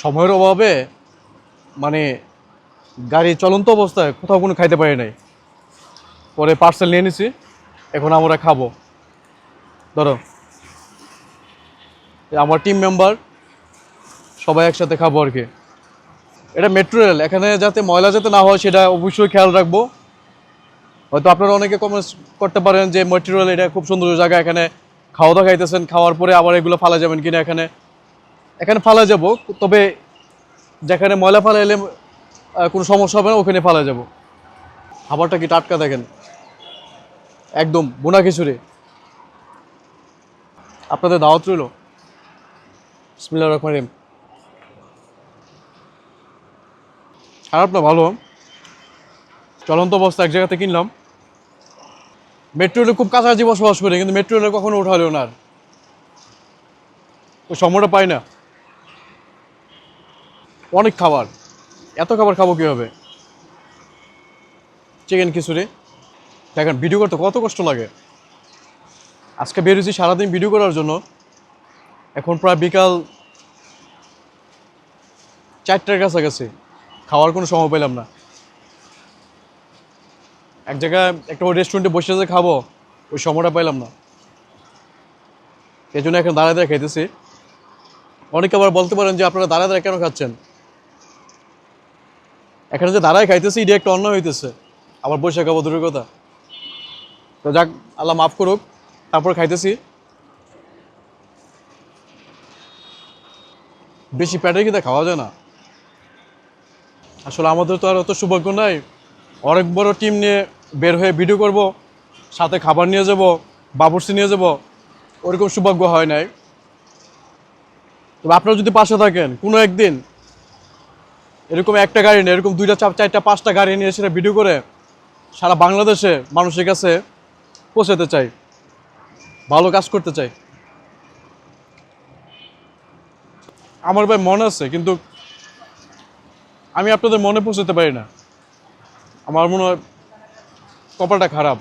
সময়ের অভাবে মানে গাড়ি চলন্ত অবস্থায় কোথাও কোনো খাইতে পারি নাই। পরে পার্সেল নিয়ে নিছি, এখন আমরা খাব। ধরো, আমার টিম মেম্বার সবাই একসাথে খাব আর কি। এটা মেট্রো রেল এখানে যাতে ময়লা যাতে না হয় সেটা অবশ্যই খেয়াল রাখব। হয়তো আপনারা অনেকে কমেন্টস করতে পারেন যে মেট্রো রেল এটা খুব সুন্দর জায়গা, এখানে খাওয়া দাওয়া খাইতেছেন, খাওয়ার পরে আবার এগুলো ফালা যাবেন কিনা এখানে। এখানে ফালা যাব, তবে যেখানে ময়লা ফালা এলে কোনো সমস্যা হবে না, ওখানে ফালা যাব। খাবারটা কি টাটকা দেখেন? একদম বোনা খিচুড়ি। আপনাদের দাওয়াত রইল। বিসমিল্লাহির রহমানির রহিম। খারাপ না, ভালো। চলন্ত অবস্থা, এক জায়গাতে কিনলাম। মেট্রো রেলে খুব কাছাকাছি বসবাস করি, কিন্তু মেট্রো রেলে কখনো উঠালেও না আর। ওই সময়টা পাই না। অনেক খাবার। এত খাবার খাব কীভাবে? চিকেন খিচুড়ি। দেখেন ভিডিও করতে কত কষ্ট লাগে। আজকে বেরিয়েছি সারাদিন ভিডিও করার জন্য। এখন প্রায় বিকাল চারটার কাছাকাছি খাওয়ার কোনো সময় পেলাম না। এক জায়গায় একটা রেস্টুরেন্টে বসে যে খাব, ওই সময়টা পাইলাম না। এই জন্য এখন দাঁড়ায় দাঁড়ায় খাইতেছি। অনেকে আবার বলতে পারেন যে, আপনারা দাঁড়ায় দাঁড়ায় কেন খাচ্ছেন? এখানে যে দাঁড়ায় খাইতেছি, এটা একটা অন্য হইতেছে। আবার বসে খাব দূরের কথা। তো যাক, আল্লাহ মাফ করুক। তারপর খাইতেছি। বেশি প্যাটে কিন্তু খাওয়া যায় না। আসলে আমাদের তো আর অত সৌভাগ্য নাই। অনেক বড় টিম নিয়ে বের হয়ে ভিডিও করব, সাথে খাবার নিয়ে যাব বাবুর্সি নিয়ে যাব। ওরকম সৌভাগ্য হয় নাই। তবে আপনারা যদি পাশে থাকেন, কোনো একদিন এরকম একটা গাড়ি নিয়ে এরকম দুইটা চার চারটা, পাঁচটা গাড়ি নিয়ে সেটা ভিডিও করে সারা বাংলাদেশে মানুষের কাছে পৌঁছাতে চাই। ভালো কাজ করতে চাই। আমার ভাই মনে আছে, কিন্তু আমি আপনাদের মনে পৌঁছাতে পারি না। আমার মনে হয় কপালটা খারাপ।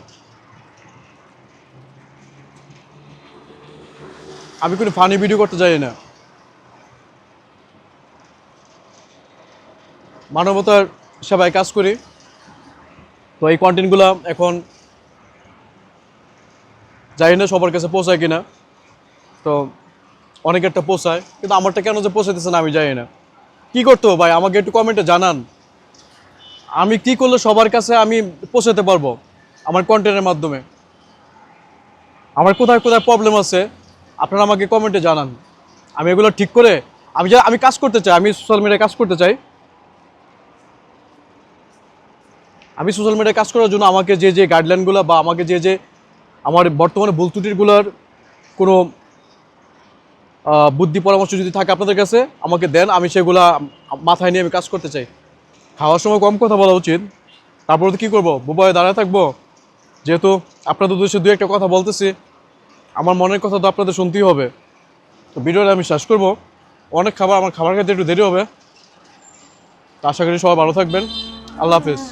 আমি কোনো ফানি ভিডিও করতে চাই না। মানবতার সেবায় কাজ করি। তো এই কন্টেন্টগুলো এখন জানি না সবার কাছে পৌঁছায় কিনা। তো অনেকেরটা পৌঁছায়, কিন্তু আমারটা কেন যে পৌঁছাইতেছে না আমি জানি না। কি করতে হবে ভাই? আমাকে একটু কমেন্টে জানান। আমি কি করলে সবার কাছে আমি পৌঁছাতে পারব আমার কন্টেন্টের মাধ্যমে? আমার কোথায় কোথায় প্রবলেম আছে, আপনারা আমাকে কমেন্টে জানান। আমি এগুলো ঠিক করে, আমি যা আমি কাজ করতে চাই, আমি সোশ্যাল মিডিয়ায় কাজ করতে চাই। আমি সোশ্যাল মিডিয়ায় কাজ করার জন্য আমাকে যে যে গাইডলাইনগুলো বা আমাকে যে যে আমার বর্তমানে ভুল ত্রুটিগুলোর কোনো বুদ্ধি পরামর্শ যদি থাকে আপনাদের কাছে, আমাকে দেন, আমি সেগুলা মাথায় নিয়ে আমি কাজ করতে চাই। খাওয়ার সময় কম কথা বলা উচিত। তারপরে তো কী করব? বুবাই দাঁড়ায় থাকব। যেহেতু আপনাদের উদ্দেশ্যে দু একটা কথা বলতেছি, আমার মনের কথা তো আপনাদের শুনতেই হবে। তো ভিডিওটা আমি শেষ করব। অনেক খাবার, আমার খাবার খেতে একটু দেরি হবে। তো আশা করি সবাই ভালো থাকবেন। আল্লাহ হাফিজ।